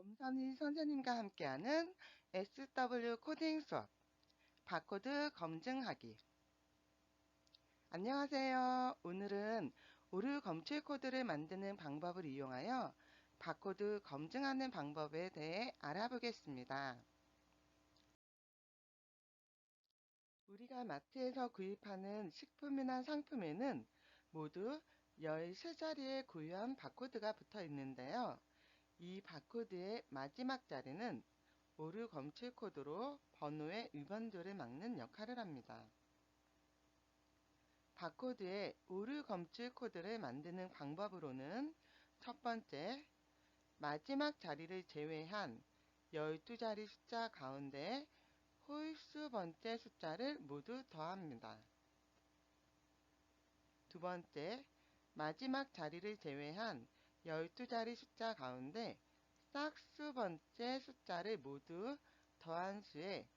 엄선희 선생님과 함께하는 SW 코딩 수업 바코드 검증하기 안녕하세요. 오늘은 오류 검출 코드를 만드는 방법을 이용하여 바코드 검증하는 방법에 대해 알아보겠습니다. 우리가 마트에서 구입하는 식품이나 상품에는 모두 13자리의 고유한 바코드가 붙어 있는데요. 이 바코드의 마지막 자리는 오류 검출 코드로 번호의 위반도를 막는 역할을 합니다. 바코드의 오류 검출 코드를 만드는 방법으로는 첫 번째, 마지막 자리를 제외한 12자리 숫자 가운데 홀수 번째 숫자를 모두 더합니다. 두 번째, 마지막 자리를 제외한 12자리 숫자 가운데 싹수 번째 숫자를 모두 더한 수에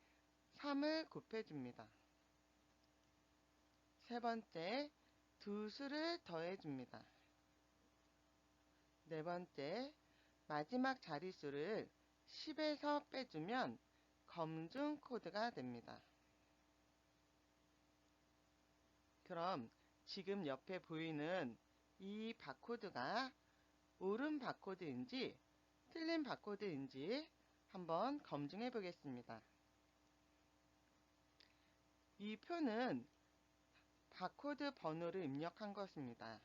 3을 곱해줍니다. 세 번째, 두 수를 더해줍니다. 네 번째, 마지막 자릿수를 10에서 빼주면 검증 코드가 됩니다. 그럼 지금 옆에 보이는 이 바코드가 옳은 바코드인지 틀린 바코드인지 한번 검증해 보겠습니다. 이 표는 바코드 번호를 입력한 것입니다.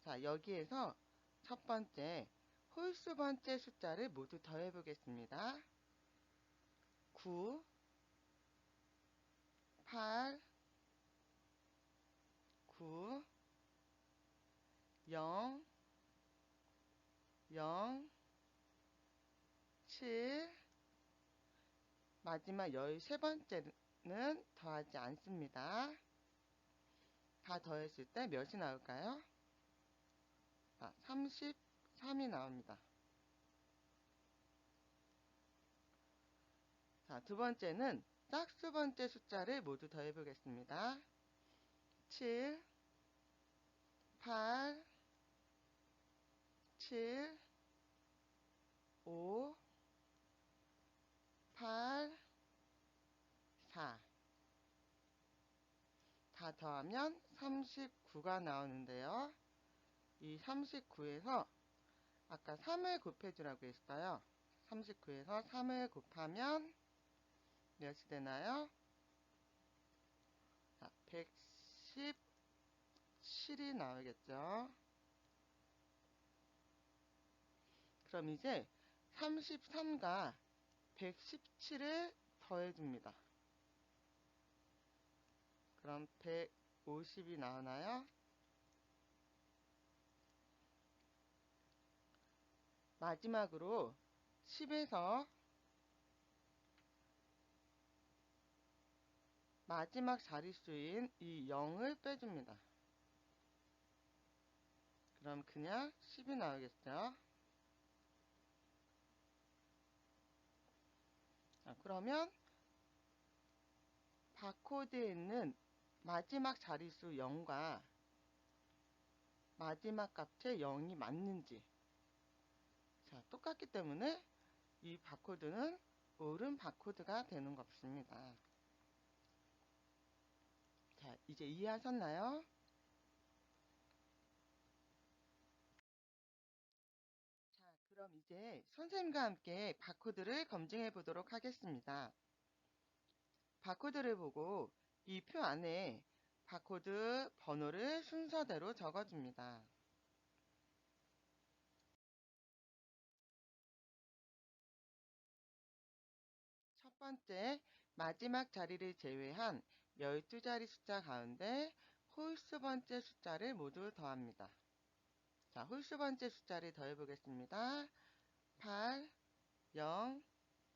자, 여기에서 첫 번째 홀수 번째 숫자를 모두 더해 보겠습니다. 9, 8, 9, 0, 0, 7, 마지막 13번째는 더하지 않습니다. 다 더했을 때 몇이 나올까요? 아, 33이 나옵니다. 자, 두 번째는 짝수 번째 숫자를 모두 더해 보겠습니다. 7, 8, 7, 5, 8, 4. 다 더하면 39가 나오는데요. 이 39에서 아까 3을 곱해주라고 했어요. 39에서 3을 곱하면 몇이 되나요? 자, 117이 나오겠죠. 그럼 이제 33과 117을 더해줍니다. 그럼 150이 나오나요? 마지막으로 10에서 마지막 자릿수인 이 0을 빼줍니다. 그럼 그냥 10이 나오겠죠. 자, 그러면 바코드에 있는 마지막 자릿수 0과 마지막 값의 0이 맞는지 자, 똑같기 때문에 이 바코드는 옳은 바코드가 되는 것입니다. 자, 이제 이해하셨나요? 이제 선생님과 함께 바코드를 검증해 보도록 하겠습니다. 바코드를 보고 이 표 안에 바코드 번호를 순서대로 적어줍니다. 첫 번째, 마지막 자리를 제외한 12자리 숫자 가운데 홀수 번째 숫자를 모두 더합니다. 자, 홀수 번째 숫자를 더해 보겠습니다. 8, 0,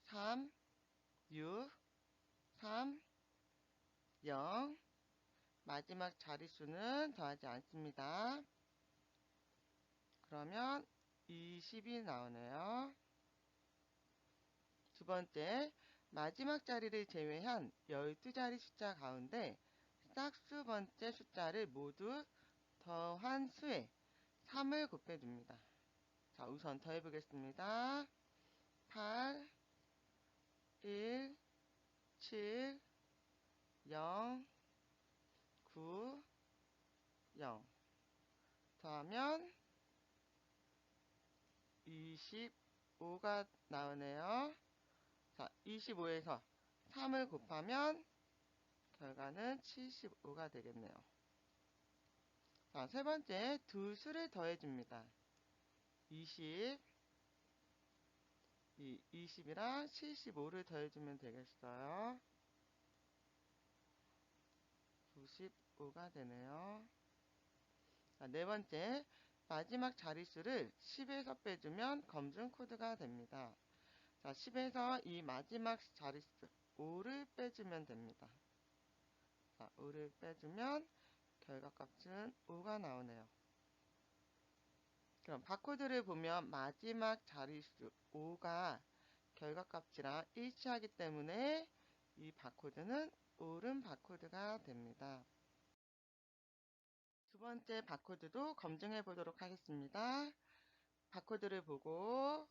3, 6, 3, 0. 마지막 자릿수는 더하지 않습니다. 그러면 20이 나오네요. 두 번째, 마지막 자리를 제외한 12자리 숫자 가운데 짝수 번째 숫자를 모두 더한 수에 3을 곱해줍니다. 자, 우선 더해 보겠습니다. 8, 1, 7, 0, 9, 0. 더하면 25가 나오네요. 자, 25에서 3을 곱하면 결과는 75가 되겠네요. 자, 세 번째, 두 수를 더해줍니다. 20, 이 20이랑 75를 더해주면 되겠어요. 95가 되네요. 자, 네 번째, 마지막 자릿수를 10에서 빼주면 검증 코드가 됩니다. 자, 10에서 이 마지막 자릿수 5를 빼주면 됩니다. 자, 5를 빼주면 결과값은 5가 나오네요. 그럼 바코드를 보면 마지막 자릿수 5가 결과값이랑 일치하기 때문에 이 바코드는 옳은 바코드가 됩니다. 두 번째 바코드도 검증해 보도록 하겠습니다. 바코드를 보고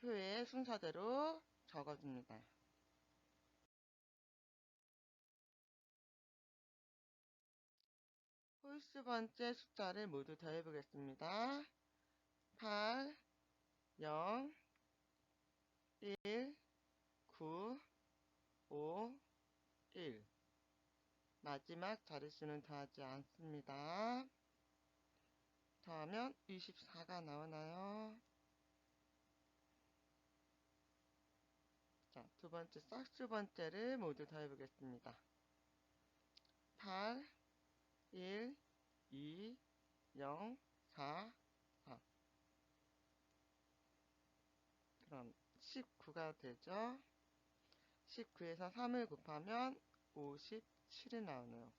표의 순서대로 적어줍니다. 홀수 번째 숫자를 모두 더해 보겠습니다. 8, 0, 1, 9, 5, 1 마지막 자릿수는 더하지 않습니다. 더하면 24가 나오나요? 자, 두 번째 싹수 번째를 모두 더해 보겠습니다. 8, 1, 2, 0, 4, 4. 그럼 19가 되죠. 19에서 3을 곱하면 57이 나오네요.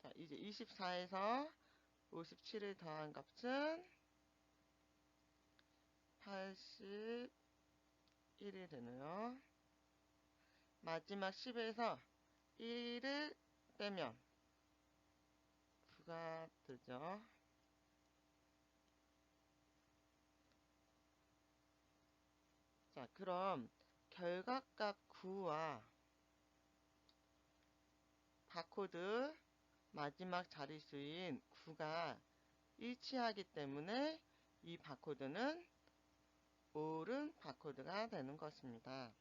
자, 이제 24에서 57을 더한 값은 81이 되네요. 마지막 10에서 1을 빼면 9가 되죠. 자, 그럼 결과값 9와 바코드 마지막 자릿수인 9가 일치하기 때문에 이 바코드는 옳은 바코드가 되는 것입니다.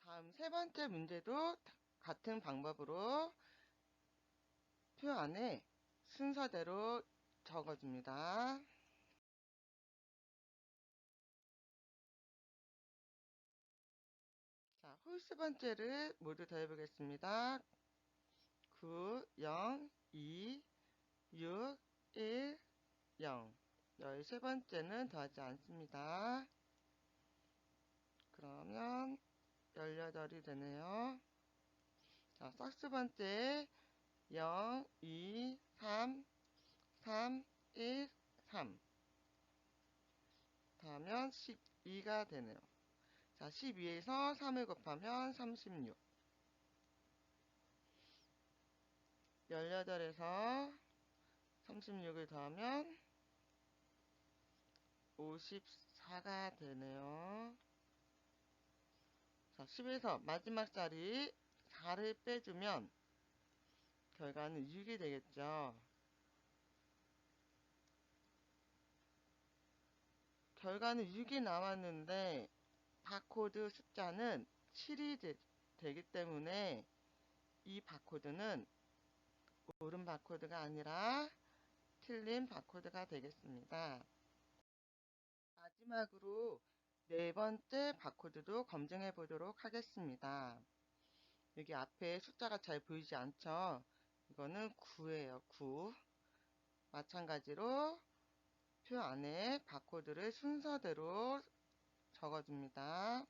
다음 세 번째 문제도 같은 방법으로 표 안에 순서대로 적어줍니다. 번째를 모두 더해보겠습니다. 9, 0, 2, 6, 1, 0. 13번째는 더하지 않습니다. 그러면 18이 되네요. 자, 싹수 번째 0, 2, 3, 3, 1, 3. 다음면 12가 되네요. 자, 12에서 3을 곱하면 36. 18에서 36을 더하면 54가 되네요. 자, 10에서 마지막 자리 4를 빼주면 결과는 6이 되겠죠. 결과는 6이 나왔는데 바코드 숫자는 7이 되, 되기 때문에 이 바코드는 옳은 바코드가 아니라 틀린 바코드가 되겠습니다. 마지막으로 네 번째 바코드도 검증해 보도록 하겠습니다. 여기 앞에 숫자가 잘 보이지 않죠? 이거는 9예요, 9. 마찬가지로 표 안에 바코드를 순서대로 적어줍니다.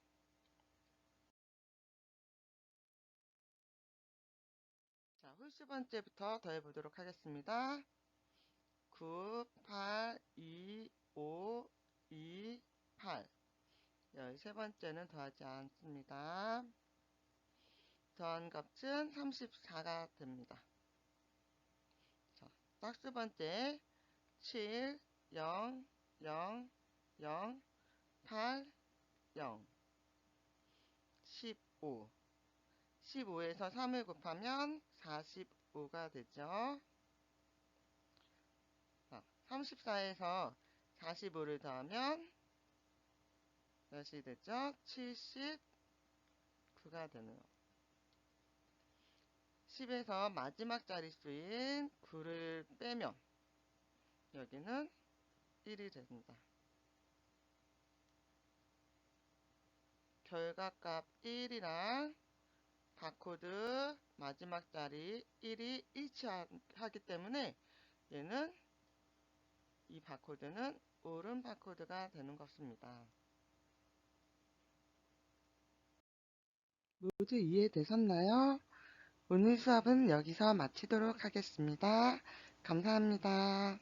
자, 홀수 번째부터 더해 보도록 하겠습니다. 9, 8, 2, 5, 2, 8 13번째는 더하지 않습니다. 더한 값은 34가 됩니다. 딱수 번째 7, 0, 0, 0, 8, 0, 15. 15에서 3을 곱하면 45가 되죠. 34에서 45를 더하면 몇이 되죠? 79가 되네요. 10에서 마지막 자릿수인 9를 빼면 여기는 1이 됩니다. 결과값 1이랑 바코드 마지막 자리 1이 일치하기 때문에 얘는 이 바코드는 옳은 바코드가 되는 것입니다. 모두 이해되셨나요? 오늘 수업은 여기서 마치도록 하겠습니다. 감사합니다.